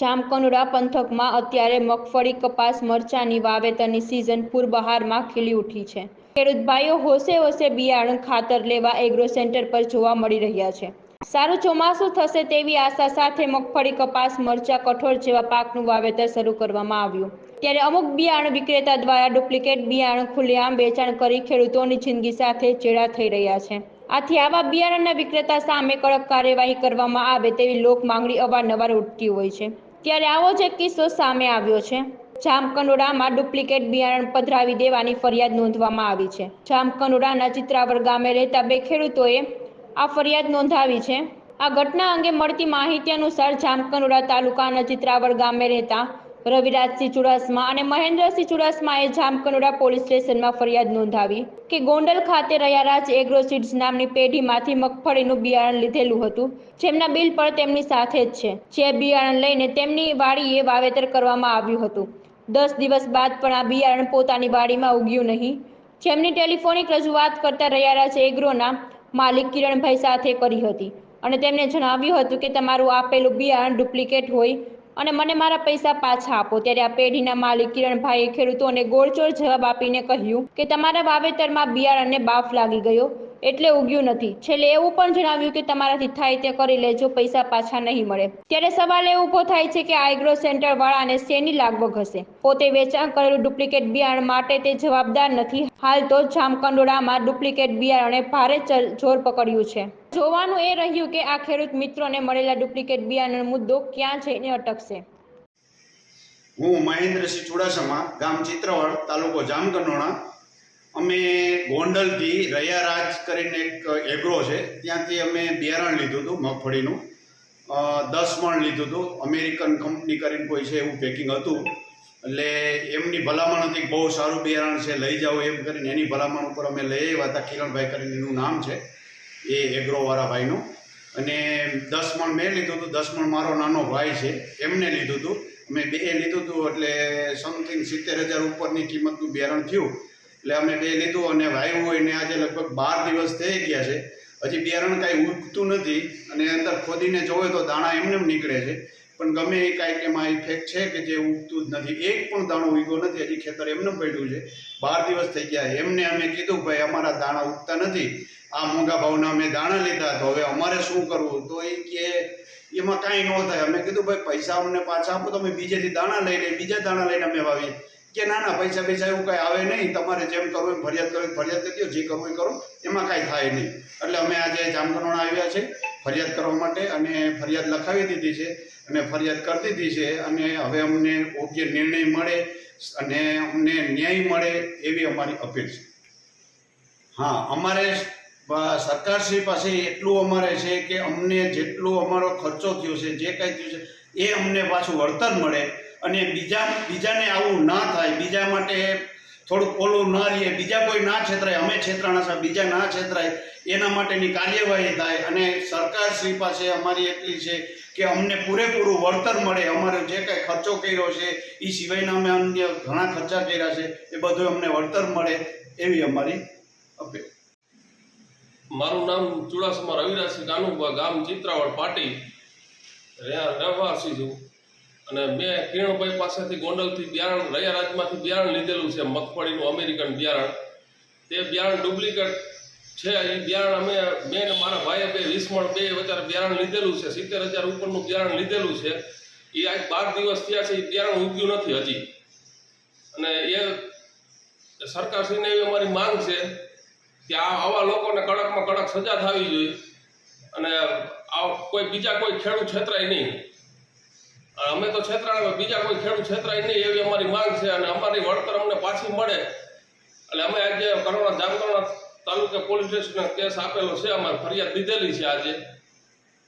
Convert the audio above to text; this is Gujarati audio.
જામકંડોળા પંથકમાં અત્યારે મગફળી, કપાસ, મરચાંની વાવેતરની સિઝન પૂરબહારમાં ખીલી ઉઠી છે. ખેડૂત ભાઈઓ હોશે હોશે બિયારણ ખાતર લેવા એગ્રો સેન્ટર પર જોવા મળી રહ્યા છે. સારું ચોમાસું થશે તેવી આશા સાથે મગફળી, કપાસ, મરચાં, કઠોળ જેવા પાકનું વાવેતર શરૂ કરવામાં આવ્યું. ત્યારે અમુક બિયારણ વિક્રેતા દ્વારા ડુપ્લિકેટ બિયારણ ખુલ્લેઆમ વેચાણ કરી ખેડૂતોની જિંદગી સાથે ચેડા થઈ રહ્યા છે. આથી આવા બિયારણના વિક્રેતા સામે કડક કાર્યવાહી કરવામાં આવે તેવી લોક માંગણી અવારનવાર ઉઠતી હોય છે. ત્યારે આવો જ એક કિસ્સો સામે આવ્યો છે. જામકંડોળામાં ડુપ્લિકેટ બિયારણ પધરાવી દેવાની ફરિયાદ નોંધવામાં આવી છે. જામકંડોળાના ચિત્રાવર ગામે રહેતા બે ખેડૂતોએ આ ફરિયાદ નોંધાવી છે. આ ઘટના અંગે મળતી માહિતી અનુસાર જામકંડોળા તાલુકાના ચિત્રાવર ગામે રહેતા રવિરાજસિંહ ચુડાસમા અને મહેન્દ્રસિંહ ચુડાસમાએ જામકનોડા પોલીસ સ્ટેશનમાં ફરિયાદ નોંધાવી કે ગોંડલ ખાતે રયારાજ એગ્રો સીડ્સ નામની પેઢીમાંથી મગફળીનું બિયારણ લીધેલું હતું. જેમના બિલ પણ તેમની સાથે જ છે. જે બિયારણ લઈને તેમની વાડીએ વાવેતર કરવામાં આવ્યું હતું. દસ દિવસ બાદ પણ આ બિયારણ પોતાની વાડીમાં ઉગ્યું નહીં. જેમની ટેલિફોનિક રજૂઆત કરતા રયારાજ એગ્રોના માલિક કિરણભાઈ સાથે કરી હતી અને તેમને જણાવ્યું હતું કે તમારું આપેલું બિયારણ ડુપ્લિકેટ હોય અને મને મારા પૈસા પાછા આપો. ત્યારે આ પેઢીના માલિક કિરણભાઈએ ખેડૂતોને ગોળચોળ જવાબ આપીને કહ્યું કે તમારા વાવેતરમાં બિયારણને બાફ લાગી ગયો. એટલે ઉગ્યું નથી. છેલ્લે એવું પણ જણાવ્યું કે તમારાથી થાય તે કરી લેજો, પૈસા પાછા નહીં મળે. ત્યારે સવાલ એ ઊભો થાય છે કે આ સેન્ટર વાળાને શેની લાગવગ હશે? પોતે વેચાણ કરેલું ડુપ્લિકેટ બિયારણ માટે તે જવાબદાર નથી. હાલ તો જામકંડોળામાં ડુપ્લિકેટ બિયારણે ભારે જોર પકડ્યું છે. જોવાનું એ રહ્યું કે આ ખેડૂત મિત્રોને મળેલા ડુપ્લિકેટ બિયારણ મુદ્દો ક્યાં જઈને અટકશે? હું મહેન્દ્રસિંહ ચુડાસમા, ગામ ચિત્રવડ, તાલુકો જામકંડોણા અમે ગોંડલથી રયારાજ કરીને એક એગ્રો છે. ત્યાંથી અમે બિયારણ લીધું હતું, મગફળીનું. દસ મણ લીધું હતું. અમેરિકન કંપની કરીને કોઈ છે એવું પેકિંગ હતું. એટલે એમની ભલામણ હતી બહુ સારું બિયારણ છે, લઈ જાઓ એમ કરીને એની ભલામણ ઉપર અમે લઈ આવ્યા હતા, કિરણભાઈ કરીને એનું નામ છે, એ એગ્રોવાળા ભાઈનું. અને દસ મણ મેં લીધું હતું, દસ મણ મારો નાનો ભાઈ છે, એમને લીધું હતું. મેં બે લીધું હતું, એટલે સમથિંગ સિત્તેર હજાર ઉપરની કિંમતનું બિયારણ થયું. એટલે અમે બે લીધું અને વાવ્યું હોય ને આજે લગભગ બાર દિવસ થઈ ગયા છે. હજી બિયારણ કાંઈ ઉગતું નથી અને અંદર ખોદીને જોવે તો દાણા એમને નીકળે છે. પણ ગમે એ કાંઈક એમાં ઇફેક્ટ છે કે જે ઉગતું જ નથી. એક પણ દાણો ઉગ્યો નથી, હજી ખેતર એમને પડ્યું છે. બાર દિવસ થઈ ગયા. એમને અમે કીધું, ભાઈ, અમારા દાણા ઉગતા નથી. આ મોંઘા ભાવના અમે દાણા લીધા તો હવે અમારે શું કરવું? તો એ કે, એમાં કાંઈ ન થાય. અમે કીધું, ભાઈ, પૈસા અમને પાછા આપો, તો અમે બીજેથી દાણા લઈ લઈએ. બીજા દાણા લઈને અમે વાવીએ. કે ના ના પૈસા પૈસા એવું કાંઈ આવે નહીં, તમારે જેમ કરવું એમ ફરિયાદ કરવી ફરિયાદ કરી દો જે કરવું એ કરો, એમાં કાંઈ થાય નહીં. એટલે અમે આજે જામકંડોળા આવ્યા છે, ફરિયાદ કરવા માટે અને ફરિયાદ લખાવી દીધી છે, અને ફરિયાદ કરી દીધી છે, અને હવે અમને યોગ્ય નિર્ણય મળે, અને અમને ન્યાય મળે એવી અમારી અપીલ છે. હા, અમારે સરકારશ્રી પાસે એટલું અમારે છે કે અમને જેટલું અમારો ખર્ચો થયો છે, જે કાંઈ થયું છે, એ અમને પાછું વળતર મળે અને બીજા બીજાને આવું ના થાય. બીજા માટે થોડુંક ઓલું ના રહીએ. બીજા કોઈ ના છેતરાય. અમે છેતરાણા છે બીજા ના છેતરાય. એના માટેની કાર્યવાહી થાય. અને સરકાર શ્રી પાસે અમારી એટલી છે કે અમને પૂરેપૂરું વળતર મળે. અમારો જે કાંઈ ખર્ચો કર્યો છે એ સિવાયના અમે અન્ય ઘણા ખર્ચા કર્યા છે, એ બધું અમને વળતર મળે એવી અમારી અપીલ. મારું નામ ચુડાસમા રવિરાજસિંહ કાનુભા ગામ ચિત્રાવળ પાટી. રહેવાસી છું. અને મેં કિરણભાઈ પાસેથી ગોંડલથી બિયારણ, રૈયારાજમાંથી બિયારણ લીધેલું છે, મગફળીનું અમેરિકન બિયારણ. તે બિયારણ ડુપ્લિકેટ છે. એ બિયારણ અમે, મેં ને મારા ભાઈએ બે વીસ મણ બે વચારે બિયારણ લીધેલું છે. સિત્તેર હજાર ઉપરનું બિયારણ લીધેલું છે. એ આજ બાર દિવસ થયા છે. એ બિયારણ ઉગ્યું નથી હજી. અને એ સરકારશ્રીને એવી અમારી માંગ છે કે આ આવા લોકોને કડકમાં કડક સજા થવી જોઈએ. અને આ કોઈ, બીજા કોઈ ખેડૂત છેતરાય નહીં. અમે તો છેતરાણા, બીજા કોઈ ખેડૂત છેતરાય નહીં એવી અમારી માંગ છે અને અમારી વળતર અમને પાછી મળે. એટલે અમે આજે કરોડા જામકરોડા તાલુકે પોલીસ સ્ટેશન કેસ આપેલો છે, અમારે ફરિયાદ લીધેલી છે આજે.